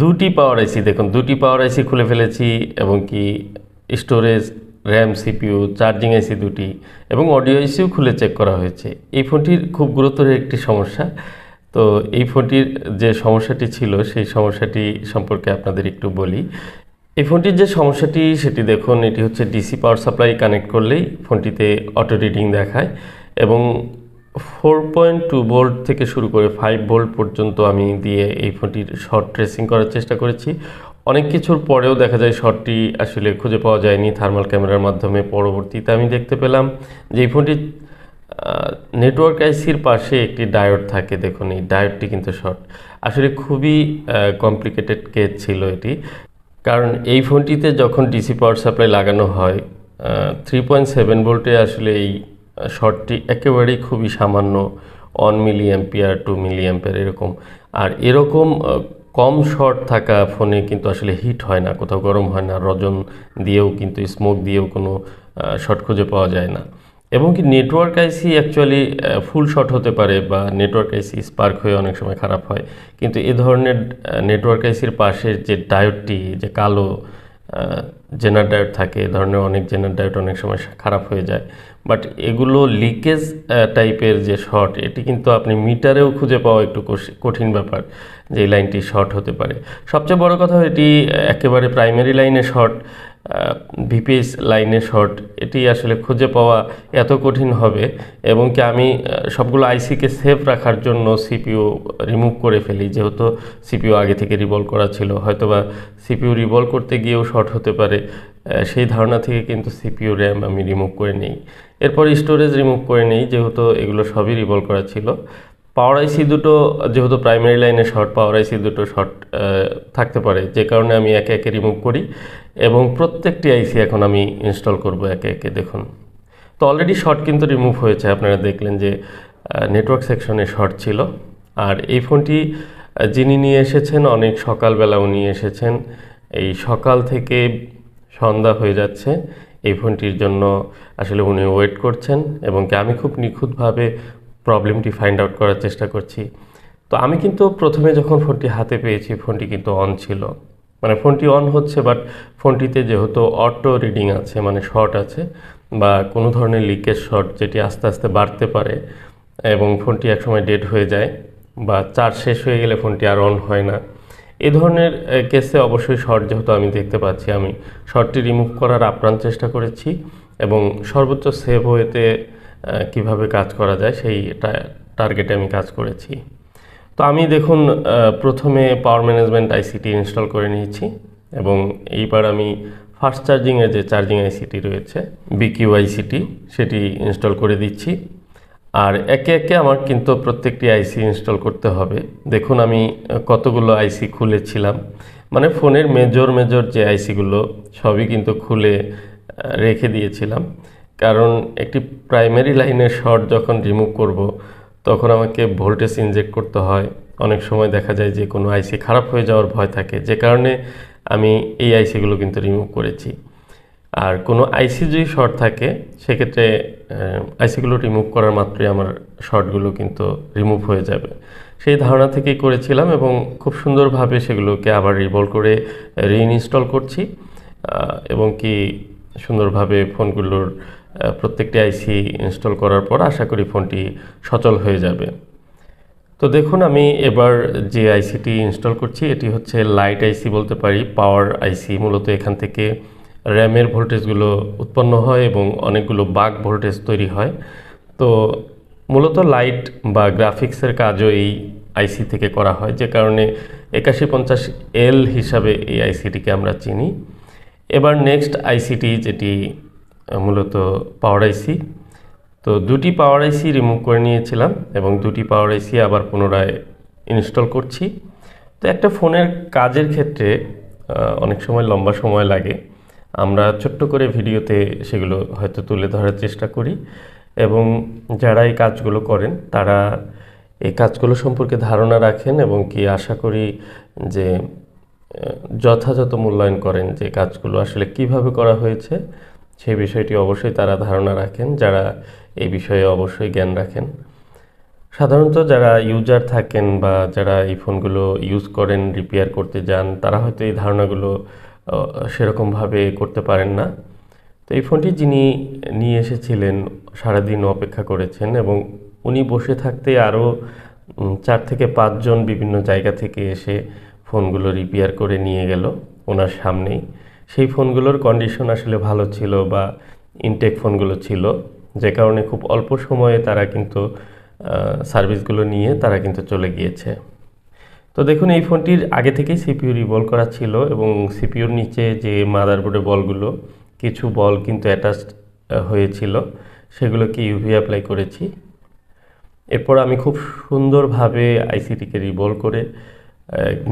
দুটি পাওয়ার আইসি দেখুন, দুটি পাওয়ার আইসি খুলে ফেলেছি, এবং কি storage RAM CPU charging IC দুটি, এবং অডিও আইসিও খুলে চেক করা হয়েছে। এই ফোনটির খুব গুরুতর একটি সমস্যা। তো এই ফোনটির যে সমস্যাটি ছিল, সেই সমস্যাটি সম্পর্কে আপনাদের একটু বলি। এই ফোনটির যে সমস্যাটি, সেটি দেখুন, এটি হচ্ছে ডিসি পাওয়ার সাপ্লাই কানেক্ট করলেই ফোনটিতে অটো রিডিং দেখায়, এবং ফোর পয়েন্ট টু ভোল্ট থেকে শুরু করে ফাইভ ভোল্ট পর্যন্ত আমি দিয়ে এই ফোনটির শর্ট ট্রেসিং করার চেষ্টা করেছি। অনেক কিছুর পরেও দেখা যায় শর্টটি আসলে খুঁজে পাওয়া যায়নি থার্মাল ক্যামেরার মাধ্যমে। পরবর্তীতে আমি দেখতে পেলাম যে এই ফোনটি নেটওয়ার্ক আইসির পাশে একটি ডায়োড থাকে। দেখুন, এই ডায়োডটি কিন্তু শর্ট আসলে খুবই কমপ্লিকেটেড কেস ছিল এটি। কারণ এই ফোনটিতে যখন ডিসি পাওয়ার সাপ্লাই লাগানো হয় থ্রি পয়েন্ট সেভেন ভোল্টে আসলে এই শর্টটি একেবারেই খুবই সামান্য one milliampere two milliampere এরকম। আর এরকম কম শর্ট থাকা ফোনে কিন্তু আসলে হিট হয় না, কোথাও গরম হয় না, রজন দিয়েও কিন্তু স্মোক দিয়েও কোনো শর্ট খুঁজে পাওয়া যায় না। এবং কি network IC actually full short হতে পারে বা নেটওয়ার্ক আইসি স্পার্ক হয়ে অনেক সময় খারাপ হয়। কিন্তু এ ধরনের নেটওয়ার্ক আইসির পাশের যে ডায়োডটি যে কালো জেনার ডায়োড থাকে, এ ধরনের অনেক জেনার ডায়োড অনেক সময় খারাপ হয়ে যায়। বাট এগুলো লিকেজ টাইপের যে শর্ট এটি কিন্তু আপনি মিটারেও খুঁজে পাওয়া একটু কঠিন ব্যাপার যে লাইনটি শর্ট হতে পারে। সবচেয়ে বড় কথা এটি একেবারে প্রাইমারি লাইনে শর্ট ভিপিএস লাইনে শর্ট এটি আসলে খুঁজে পাওয়া এত কঠিন হবে এবং কি আমি সবগুলো আইসিকে সেফ রাখার জন্য সিপিইউ রিমুভ করে ফেলি, যেহেতু সিপিও আগে থেকে রিভলভ করা ছিল। হয়তোবা সিপিইউ রিভলভ করতে গিয়েও শর্ট হতে পারে সেই ধারণা থেকে কিন্তু সিপিইউ র্যাম আমি রিমুভ করে নেই। এরপর স্টোরেজ রিমুভ করে নেই, যেহেতু এগুলো সবই রিভলভ করা ছিল। পাওয়ার আইসি দুটো, যেহেতু প্রাইমারি লাইনে শর্ট পাওয়ার আইসি দুটো শর্ট থাকতে পারে, যে কারণে আমি একে একে রিমুভ করি, এবং প্রত্যেকটি আইসি এখন আমি ইনস্টল করব একে একে, দেখুন। তো অলরেডি শর্ট কিন্তু রিমুভ হয়েছে, আপনারা দেখলেন যে নেটওয়ার্ক সেকশনে শর্ট ছিল। আর এই ফোনটি যিনি নিয়ে এসেছেন, অনেক সকালবেলা উনি এসেছেন। এই সকাল থেকে সন্ধ্যা হয়ে যাচ্ছে। এই ফোনটির জন্য আসলে উনি ওয়েট করছেন এবং কি আমি খুব নিখুঁতভাবে প্রবলেমটি ফাইন্ড আউট করার চেষ্টা করছি। তো আমি কিন্তু প্রথমে যখন ফোনটি হাতে পেয়েছি, ফোনটি কিন্তু অন ছিল। মানে ফোনটি অন হচ্ছে, বাট ফোনটিতে যেহেতু অটো রিডিং আছে মানে শর্ট আছে বা কোনো ধরনের লিকেজ শর্ট যেটি আস্তে আস্তে বাড়তে পারে এবং ফোনটি একসময় ডেড হয়ে যায় বা চার্জ শেষ হয়ে গেলে ফোনটি আর অন হয় না। এই ধরনের কেসে অবশ্যই শর্ট যেহেতু আমি দেখতে পাচ্ছি, আমি শর্টটি রিমুভ করার আপ্রাণ চেষ্টা করেছি এবং সর্বোচ্চ সেভ ওয়েতে কীভাবে কাজ করা যায় সেই টার্গেটে আমি কাজ করেছি। তো আমি দেখুন প্রথমে পাওয়ার ম্যানেজমেন্ট আইসিটি ইনস্টল করে নিয়েছি এবং এইবার আমি ফাস্ট চার্জিংয়ের যে চার্জিং আইসিটি রয়েছে, বিকিউ আইসিটি, সেটি ইনস্টল করে দিচ্ছি। আর একে একে আমার কিন্তু প্রত্যেকটি আইসি ইনস্টল করতে হবে। দেখুন, আমি কতগুলো আইসি খুলেছিলাম। মানে ফোনের মেজর মেজর যে আইসিগুলো সবই কিন্তু খুলে রেখে দিয়েছিলাম। কারণ একটি প্রাইমারি লাইনের শর্ট যখন রিমুভ করব, তখন আমাকে ভোল্টেজ ইনজেক্ট করতে হয়। অনেক সময় দেখা যায় যে কোনো আইসি খারাপ হয়ে যাওয়ার ভয় থাকে। যে কারণে আমি এই আইসিগুলো কিন্তু রিমুভ করেছি। আর কোনো আইসি যদি শর্ট থাকে, সেক্ষেত্রে আইসিগুলো রিমুভ করার মাত্রই আমার শর্টগুলো কিন্তু রিমুভ হয়ে যাবে। সেই ধারণা থেকেই করেছিলাম এবং খুব সুন্দরভাবে সেগুলোকে আবার রিভলভ করে রিইনস্টল করছি এবং কি সুন্দরভাবে ফোনগুলোর প্রত্যেকটি আইসি ইনস্টল করার পর আশা করি ফোনটি সচল হয়ে যাবে। তো দেখুন, আমি এবার যে আইসিটি ইনস্টল করছি, এটি হচ্ছে লাইট আইসি বলতে পারি পাওয়ার আইসি মূলত এখান থেকে র্যামের ভোল্টেজগুলো উৎপন্ন হয় এবং অনেকগুলো বাক ভোল্টেজ তৈরি হয়। তো মূলত লাইট বা গ্রাফিক্সের কাজও এই আইসি থেকে করা হয়, যে কারণে একাশি পঞ্চাশ এল হিসাবে এই আইসিটিকে আমরা চিনি। এবার নেক্সট আইসিটি যেটি মূলত পাওয়ার আইসি তো দুটি পাওয়ার আইসি রিমুভ করে নিয়েছিলাম এবং দুটি পাওয়ার আইসি আবার পুনরায় ইনস্টল করছি। তো একটা ফোনের কাজের ক্ষেত্রে অনেক সময় লম্বা সময় লাগে। আমরা ছোট্ট করে ভিডিওতে সেগুলো হয়তো তুলে ধরার চেষ্টা করি এবং যারা এই কাজগুলো করেন, তারা এই কাজগুলো সম্পর্কে ধারণা রাখেন এবং কি আশা করি যে যথাযথ মূল্যায়ন করেন যে কাজগুলো আসলে কীভাবে করা হয়েছে, সেই বিষয়টি অবশ্যই তারা ধারণা রাখেন, যারা এই বিষয়ে অবশ্যই জ্ঞান রাখেন। সাধারণত যারা ইউজার থাকেন বা যারা এই ফোনগুলো ইউজ করেন, রিপেয়ার করতে যান, তারা হয়তো এই ধারণাগুলো সেরকমভাবে করতে পারেন না। তো এই ফোনটি যিনি নিয়ে এসেছিলেন, সারাদিন অপেক্ষা করেছেন এবং উনি বসে থাকতে আরও চার থেকে পাঁচজন বিভিন্ন জায়গা থেকে এসে ফোনগুলো রিপেয়ার করে নিয়ে গেল ওনার সামনেই। সেই ফোনগুলোর কন্ডিশন আসলে ভালো ছিল বা ইনটেক ফোনগুলো ছিল, যে কারণে খুব অল্প সময়ে তারা কিন্তু সার্ভিসগুলো নিয়ে তারা কিন্তু চলে গিয়েছে। তো দেখুন, এই ফোনটির আগে থেকেই সিপিইউ রিভলভ করা ছিল এবং সিপিউর নিচে যে মাদারবোর্ডের বলগুলো, কিছু বল কিন্তু অ্যাটাচড হয়েছিল। সেগুলোকে ইউভি অ্যাপ্লাই করেছি। এরপর আমি খুব সুন্দরভাবে আইসিটিকে রিভলভ করে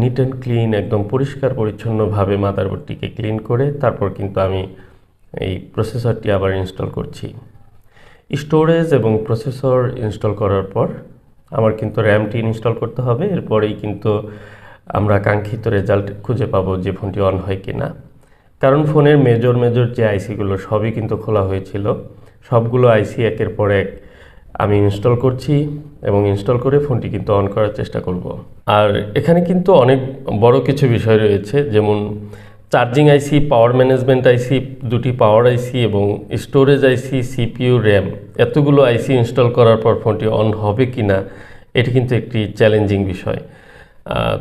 নিট অ্যান্ড ক্লিন একদম পরিষ্কার পরিচ্ছন্নভাবে মাদারবোর্ডটিকে ক্লিন করে তারপর কিন্তু আমি এই প্রসেসরটি আবার ইনস্টল করছি। স্টোরেজ এবং প্রসেসর ইনস্টল করার পর আমার কিন্তু র্যামটি ইনস্টল করতে হবে, এরপরেই কিন্তু আমরা কাঙ্ক্ষিত রেজাল্ট খুঁজে পাবো যে ফোনটি অন হয় কি না কারণ ফোনের মেজর মেজর যে আইসিগুলো সবই কিন্তু খোলা হয়েছিল। সবগুলো আইসি একের পর এক আমি ইনস্টল করছি এবং ইনস্টল করে ফোনটি কিন্তু অন করার চেষ্টা করব। আর এখানে কিন্তু অনেক বড় কিছু বিষয় রয়েছে, যেমন চার্জিং আইসি, পাওয়ার ম্যানেজমেন্ট আইসি, দুটি পাওয়ার আইসি এবং স্টোরেজ আইসি, সিপিইউ, র্যাম, এতগুলো আইসি ইনস্টল করার পর ফোনটি অন হবে কি না, এটি কিন্তু একটি চ্যালেঞ্জিং বিষয়।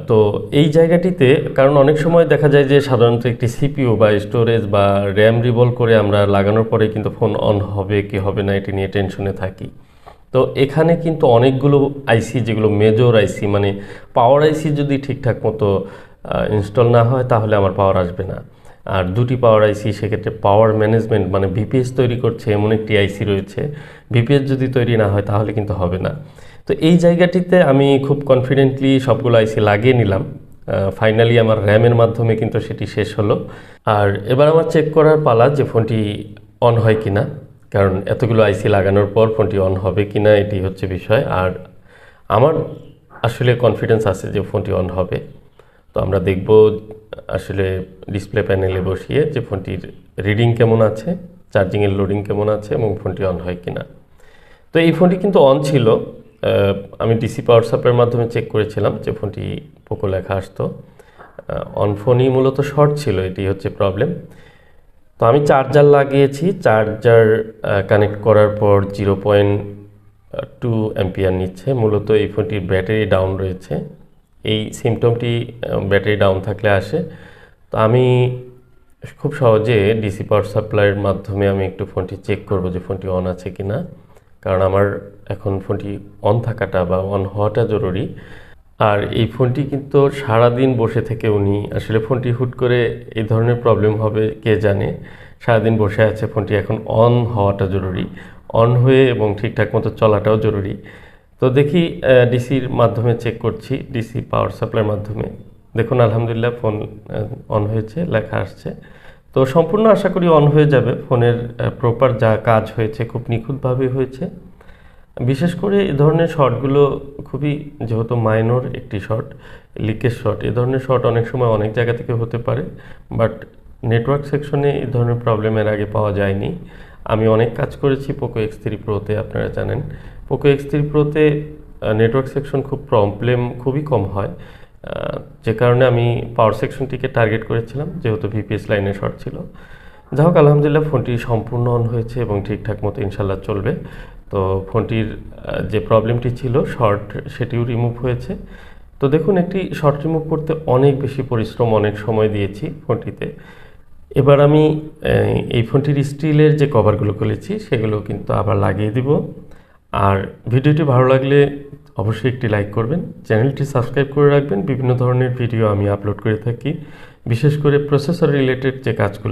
তো এই জায়গাটিতে, কারণ অনেক সময় দেখা যায় যে সাধারণত একটি সিপিইউ বা স্টোরেজ বা র্যাম রিভলভ করে আমরা লাগানোর পরে কিন্তু ফোন অন হবে কি হবে না, এটি নিয়ে টেনশনে থাকি। তো এখানে কিন্তু অনেকগুলো আইসি, যেগুলো মেজর আইসি মানে পাওয়ার আইসি যদি ঠিকঠাক মতো ইনস্টল না হয় তাহলে আমার পাওয়ার আসবে না। আর দুটি পাওয়ার আইসি সেক্ষেত্রে পাওয়ার ম্যানেজমেন্ট মানে ভিপিএস তৈরি করছে, এমন একটি আইসি রয়েছে। ভিপিএস যদি তৈরি না হয় তাহলে কিন্তু হবে না। তো এই জায়গাটিতে আমি খুব কনফিডেন্টলি সবগুলো আইসি লাগিয়ে নিলাম। ফাইনালি আমার র্যামের মাধ্যমে কিন্তু সেটি শেষ হলো। আর এবার আমার চেক করার পালা যে ফোনটি অন হয় কিনা। কারণ এতগুলো আইসি লাগানোর পর ফোনটি অন হবে কিনা এটি হচ্ছে বিষয়। আর আমার আসলে কনফিডেন্স আছে যে ফোনটি অন হবে। তো আমরা দেখব আসলে ডিসপ্লে প্যানেলে বসিয়ে যে ফোনটির রিডিং কেমন আছে চার্জিংয়ের লোডিং কেমন আছে এবং ফোনটি অন হয় কিনা। তো এই ফোনটি কিন্তু অন ছিল। আমি ডিসি পাওয়ার সাপ্লাইয়ের মাধ্যমে চেক করেছিলাম যে ফোনটি পোকো লেখা আসতো অন ফোনই মূলত শর্ট ছিল, এটি হচ্ছে প্রবলেম তো আমি চার্জার লাগিয়েছি। চার্জার কানেক্ট করার পর জিরো পয়েন্ট টু অ্যাম্পিয়ার নিচ্ছে। মূলত এই ফোনটির ব্যাটারি ডাউন রয়েছে। এই সিমটমটি ব্যাটারি ডাউন থাকলে আসে। তো আমি খুব সহজে ডিসি পাওয়ার সাপ্লাইয়ের মাধ্যমে আমি একটু ফোনটি চেক করব যে ফোনটি অন আছে কি না কারণ আমার এখন ফোনটি অন থাকাটা বা অন হওয়াটা জরুরি। আর এই ফোনটি কিন্তু সারাদিন বসে থেকে উনি, আসলে ফোনটি হুট করে এই ধরনের প্রবলেম হবে, কে জানে? সারাদিন বসে আছে ফোনটি এখন অন হওয়াটা জরুরি। অন হয়ে এবং ঠিকঠাক মতো চলাটাও জরুরি। তো দেখি ডিসির মাধ্যমে চেক করছি ডিসি পাওয়ার সাপ্লাইয়ের মাধ্যমে। দেখুন, আলহামদুলিল্লাহ ফোন অন হয়েছে, লেখা আসছে। তো সম্পূর্ণ আশা করি অন হয়ে যাবে। ফোনের প্রপার যা কাজ হয়েছে, খুব নিখুঁতভাবে হয়েছে। বিশেষ করে এ ধরনের শটগুলো খুবই, যেহেতু মাইনর একটি শট লিকেজ শট এ ধরনের শট অনেক সময় অনেক জায়গা থেকে হতে পারে বাট নেটওয়ার্ক সেকশনে এই ধরনের প্রবলেমের আগে পাওয়া যায়নি। আমি অনেক কাজ করেছি পোকো এক্স থ্রি প্রোতে আপনারা জানেন। পোকো এক্স থ্রি প্রোতে নেটওয়ার্ক সেকশন খুব প্রবলেম খুবই কম হয়। যে কারণে আমি পাওয়ার সেকশনটিকে টার্গেট করেছিলাম, যেহেতু ভিপিএস লাইনে শর্ট ছিল। যাই হোক, আলহামদুলিল্লাহ ফোনটি সম্পূর্ণ অন হয়েছে এবং ঠিকঠাক মতো ইনশাল্লাহ চলবে। তো ফোনটির যে প্রবলেমটি ছিল শর্ট সেটিও রিমুভ হয়েছে। তো দেখুন, একটি শর্ট রিমুভ করতে অনেক বেশি পরিশ্রম, অনেক সময় দিয়েছি ফোনটিতে এবার আমি এই ফোনটির স্টিলের যে কভারগুলো খুলেছি সেগুলো কিন্তু আবার লাগিয়ে দিব। আর ভিডিওটি ভালো লাগলে অবশ্যই একটি লাইক করবেন। চ্যানেলটি সাবস্ক্রাইব করে রাখবেন। বিভিন্ন ধরনের ভিডিও আমি আপলোড করে থাকি। বিশেষ করে প্রসেসর রিলেটেড যে কাজগুলো